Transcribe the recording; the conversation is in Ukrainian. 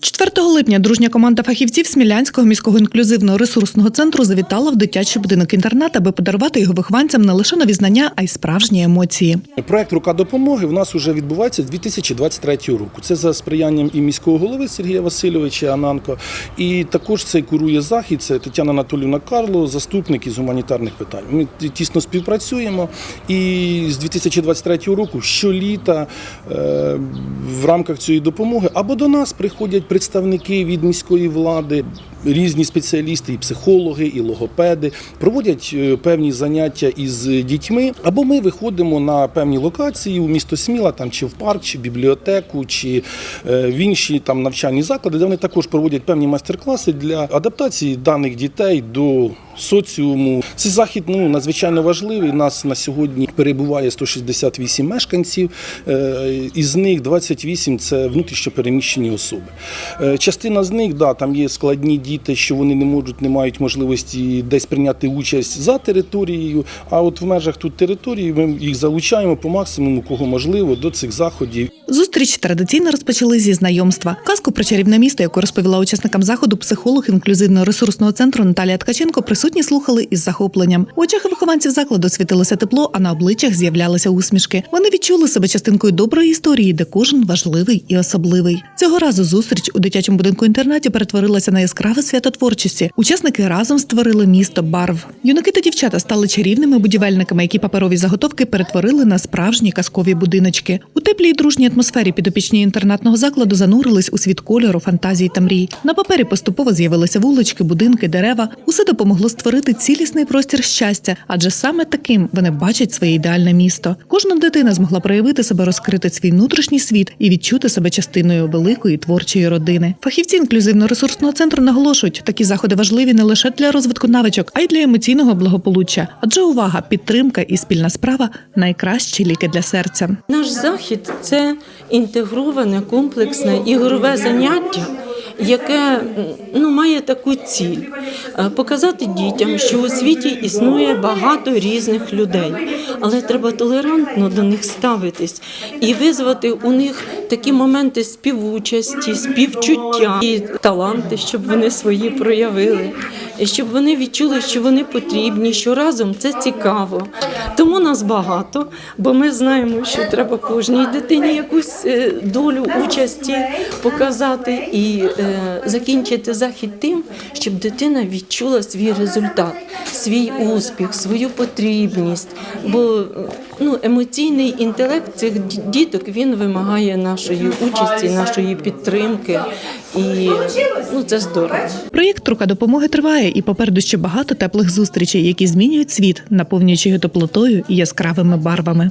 4 липня дружня команда фахівців Смілянського міського інклюзивного ресурсного центру завітала в дитячий будинок інтернат, аби подарувати його вихованцям не лише нові знання, а й справжні емоції. Проект Рука допомоги в нас вже відбувається з 2023 року. Це за сприянням і міського голови Сергія Васильовича Ананко. І також цей курує захід. Це Тетяна Анатолівна Карло, заступник із гуманітарних питань. Ми тісно співпрацюємо. І з 2023 року щоліта е, в рамках цієї допомоги або до нас приходять представники від міської влади, різні спеціалісти, і психологи, і логопеди, проводять е, певні заняття із дітьми, або ми виходимо на певні локації у місто Сміла, там чи в парк, чи в бібліотеку, чи е, в інші там навчальні заклади, де вони також проводять певні майстер-класи для адаптації даних дітей до соціуму. Цей захід ну надзвичайно важливий. Нас на сьогодні перебуває 168 мешканців, е, із них 28 – це внутрішньопереміщені особи. Частина з них, да, там є складні діти, що вони не можуть, не мають можливості десь прийняти участь за територією. А от в межах тут території ми їх залучаємо по максимуму, кого можливо, до цих заходів. Зустріч традиційно розпочали зі знайомства. Казку про чарівне місто, яку розповіла учасникам заходу психолог інклюзивного ресурсного центру Наталія Ткаченко, присутні слухали із захопленням. У очах вихованців закладу світилося тепло, а на обличчях з'являлися усмішки. Вони відчули себе частинкою доброї історії, де кожен важливий і особливий. Цього разу зустріч у дитячому будинку інтернаті перетворилася на яскраве свято творчості. Учасники разом створили місто барв. Юнаки та дівчата стали чарівними будівельниками, які паперові заготовки перетворили на справжні казкові будиночки. У теплій і дружній атмосфері підопічні інтернатного закладу занурились у світ кольору, фантазії та мрій. На папері поступово з'явилися вулички, будинки, дерева. Усе допомогло створити цілісний простір щастя, адже саме таким вони бачать своє ідеальне місто. Кожна дитина змогла проявити себе, розкрити свій внутрішній світ і відчути себе частиною великої творчої родини. Фахівці інклюзивно-ресурсного центру наголошують, такі заходи важливі не лише для розвитку навичок, а й для емоційного благополуччя. Адже увага, підтримка і спільна справа найкращі ліки для серця. Наш захід це інтегроване комплексне ігрове заняття, яке ну, має таку ціль е, показати дітям, що у світі існує багато різних людей, але треба толерантно до них ставитись і визвати у них такі моменти співучасті, співчуття і таланти, щоб вони свої проявили, щоб вони відчули, що вони потрібні, що разом це цікаво. Тому нас багато, бо ми знаємо, що треба кожній дитині якусь е, долю участі показати і е, закінчити захід тим, щоб дитина відчула свій результат, свій успіх, свою потрібність. Бо е, ну, емоційний інтелект цих ді- діток він вимагає нашої участі, нашої підтримки, і ну, це здорово. Проєкт рука допомоги триває, і попереду ще багато теплих зустрічей, які змінюють світ, наповнюючи його теплотою і яскравими барвами.